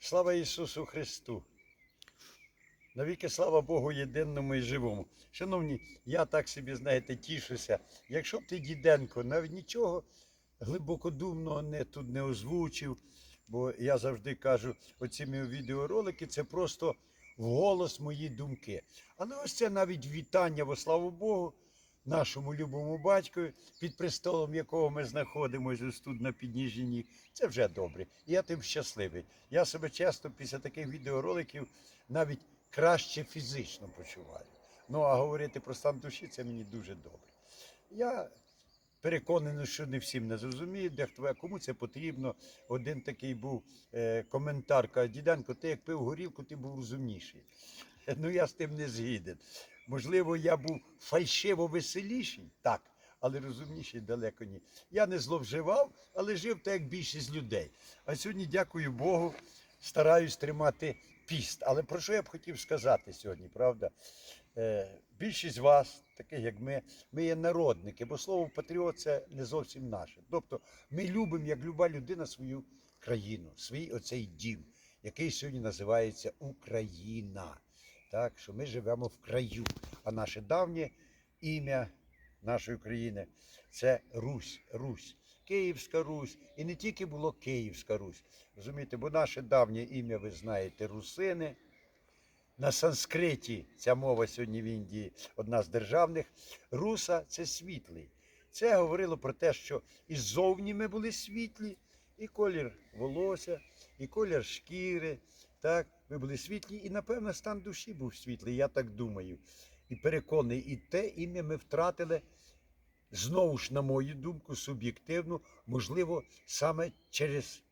Слава Ісусу Христу! Навіки слава Богу єдиному і живому. Шановні, я так собі, знаєте, тішуся. Якщо б ти, діденко, навіть нічого глибокодумного не, тут не озвучив, бо я завжди кажу, оці мої відеоролики це просто вголос мої думки. Але ось це навіть вітання, во славу Богу, нашому любому батькові, під престолом якого ми знаходимося ось тут на підніжжі. Це вже добре. Я тим щасливий. Я себе часто після таких відеороликів навіть краще фізично почуваю. Ну а говорити про стан душі це мені дуже добре. Я переконаний, що не всім не зрозуміють, дехто а кому це потрібно. Один такий був е, коментар, каже, Діденко, ти як пив горілку, ти був розумніший. Ну я з тим не згіден. Можливо, я був фальшиво веселіший, так, але розумніший далеко ні. Я не зловживав, але жив так, як більшість людей. А сьогодні, дякую Богу, стараюсь тримати піст. Але про що я б хотів сказати сьогодні, правда? Е, більшість вас, таких як ми, ми є народники, бо слово патріот це не зовсім наше. Тобто ми любимо, як люба людина, свою країну, свій оцей дім, який сьогодні називається Україна. Так, що ми живемо в краю. А наше давнє ім'я нашої країни це Русь, Русь. Київська Русь. І не тільки було Київська Русь. Розумієте, бо наше давнє ім'я, ви знаєте, русини. На санскриті ця мова сьогодні в Індії одна з державних. Руса це світлий. Це говорило про те, що і ми були світлі, і колір волосся, і колір шкіри. Так, ми були світлі, і, напевно, стан душі був світлий, я так думаю. І переконаний, і те ім'я ми втратили знову ж, на мою думку, суб'єктивно, можливо, саме через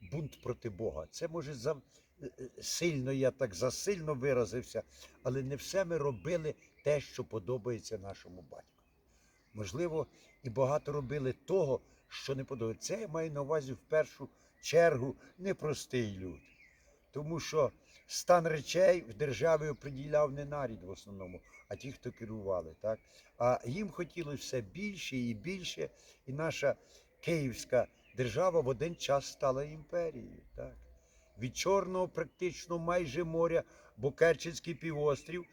бунт проти Бога. Це може за е, е, сильно, я так засильно виразився, але не все ми робили те, що подобається нашому батьку. Можливо, і багато робили того, що не подобається. Це я маю на увазі в першу чергу непростий люд. Тому що стан речей в державі оприділяв не нарід в основному, а ті, хто керували. Так? А їм хотілося все більше і більше, і наша Київська держава в один час стала імперією. Так? Від Чорного практично майже моря, бо Керченський півострів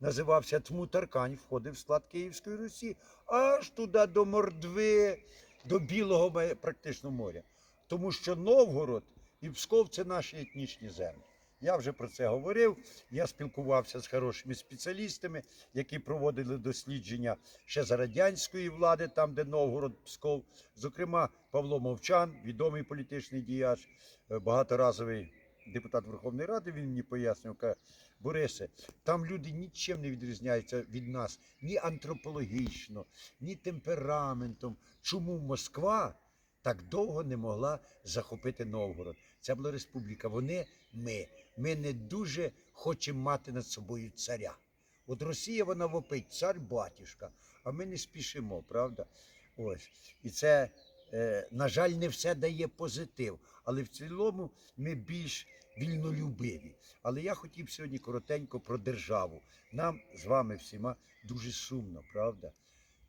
називався Тмутаркань, входив в склад Київської Русі, аж туди до Мордви, до Білого практично моря. Тому що Новгород і Псков це наші етнічні землі. Я вже про це говорив. Я спілкувався з хорошими спеціалістами, які проводили дослідження ще за радянської влади, там, де Новгород, Псков. Зокрема, Павло Мовчан, відомий політичний діяч, е, багаторазовий депутат Верховної Ради. Він мені пояснював, каже, Борисе, там люди нічим не відрізняються від нас ні антропологічно, ні темпераментом. Чому Москва так довго не могла захопити Новгород? Це була республіка. Вони ми. Ми не дуже хочемо мати над собою царя. От Росія вона вопить, цар батюшка, а ми не спішимо, правда? Ось. І це, на жаль, не все дає позитив. Але в цілому ми більш вільнолюбиві. Але я хотів сьогодні коротенько про державу. Нам з вами всіма дуже сумно, правда?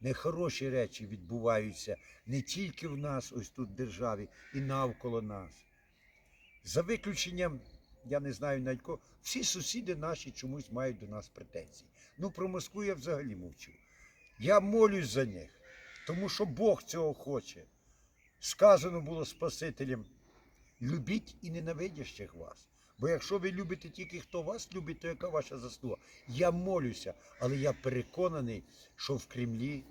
Нехороші речі відбуваються не тільки в нас, ось тут в державі, і навколо нас. За виключенням, я не знаю навіть кого, всі сусіди наші чомусь мають до нас претензії. Ну, про Москву я взагалі мовчу. Я молюсь за них, тому що Бог цього хоче. Сказано було Спасителем, любіть і ненавидящих вас. Бо якщо ви любите тільки хто вас любить, то яка ваша заслуга? Я молюся, але я переконаний, що в Кремлі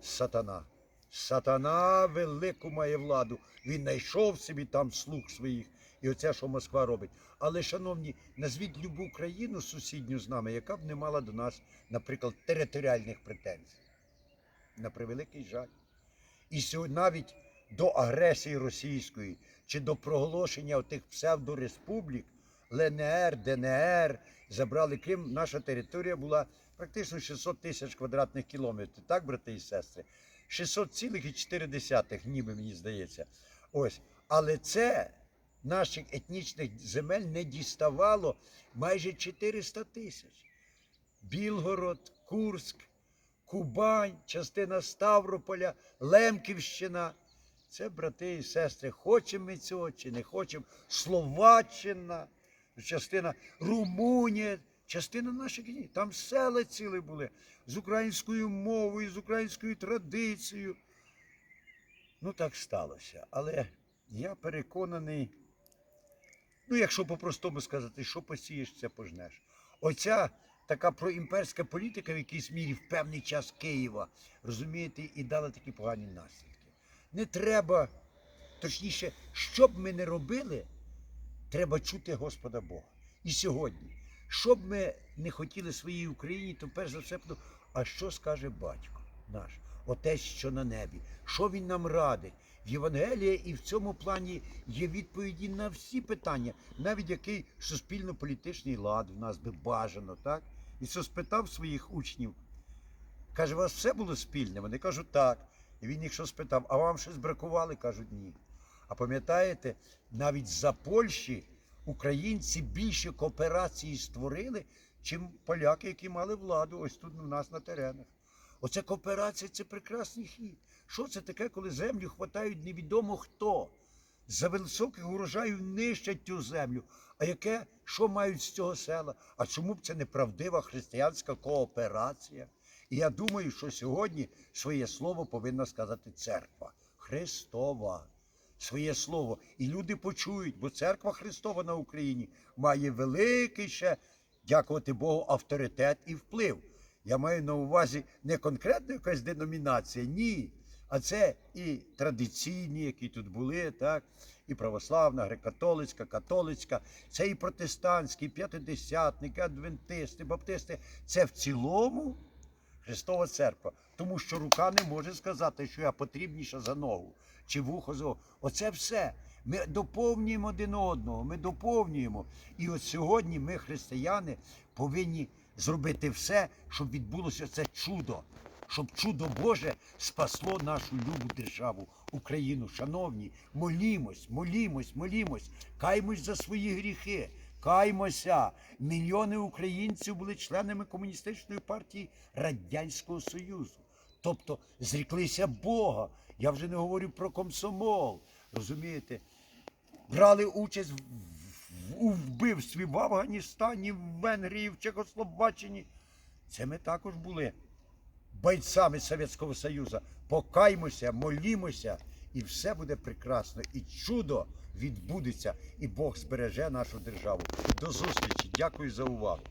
сатана. Сатана велику має владу. Він знайшов собі там слуг своїх. І оце, що Москва робить. Але, шановні, назвіть любу країну сусідню з нами, яка б не мала до нас, наприклад, територіальних претензій. На превеликий жаль. І сьогодні навіть до агресії російської чи до проголошення тих псевдореспублік ЛНР, ДНР забрали Крим, наша територія була практично 600 тисяч квадратних кілометрів. Так, брати і сестри? 600,4, ніби мені здається. Ось. Але це наших етнічних земель не діставало майже 400 тисяч. Білгород, Курськ, Кубань, частина Ставрополя, Лемківщина. Це брати і сестри, хочемо ми цього чи не хочемо. Словаччина, частина Румунія, частина наших днів. Там села цілі були з українською мовою, з українською традицією. Ну, так сталося. Але я переконаний, ну, якщо по-простому сказати, що посієш, це пожнеш. Оця така проімперська політика в якійсь мірі в певний час Києва, розумієте, і дала такі погані наслідки. Не треба, точніше, що б ми не робили, треба чути Господа Бога. І сьогодні, що б ми не хотіли своїй Україні, то перш за все, ну, а що скаже батько наш, отець, що на небі? Що він нам радить? В Євангелії і в цьому плані є відповіді на всі питання, навіть який суспільно-політичний лад в нас би бажано, так? Ісус спитав своїх учнів, каже, у вас все було спільне? Вони кажуть, так. І він їх що спитав, а вам щось бракували? Кажуть, ні. А пам'ятаєте, навіть за Польщі українці більше кооперації створили, чим поляки, які мали владу ось тут у нас на теренах. Оце кооперація це прекрасний хід. Що це таке, коли землю хватають невідомо хто? За високих урожаїв нищать цю землю. А яке, що мають з цього села? А чому б це неправдива християнська кооперація? І я думаю, що сьогодні своє слово повинна сказати церква Христова. Своє слово. І люди почують, бо церква Христова на Україні має великий ще, дякувати Богу, авторитет і вплив. Я маю на увазі не конкретна якась деномінація, ні. А це і традиційні, які тут були, так, і православна, греко-католицька, католицька, це і протестантські, і п'ятидесятники, адвентисти, баптисти. Це в цілому Христова церква. Тому що рука не може сказати, що я потрібніша за ногу чи вухо за. Оце все. Ми доповнюємо один одного, ми доповнюємо. І от сьогодні ми, християни, повинні зробити все, щоб відбулося це чудо, щоб чудо Боже спасло нашу любу державу, Україну. Шановні, молімось, молімось, молімось, каймось за свої гріхи. Каймося. Мільйони українців були членами комуністичної партії Радянського Союзу. Тобто зріклися Бога. Я вже не говорю про комсомол. Розумієте? Брали участь у вбивстві в Афганістані, в Венгрії, в Чехословаччині. Це ми також були бойцями Совєтського Союзу. Покаймося, молімося, і все буде прекрасно. І чудо відбудеться, і Бог збереже нашу державу. До зустрічі. Дякую за увагу.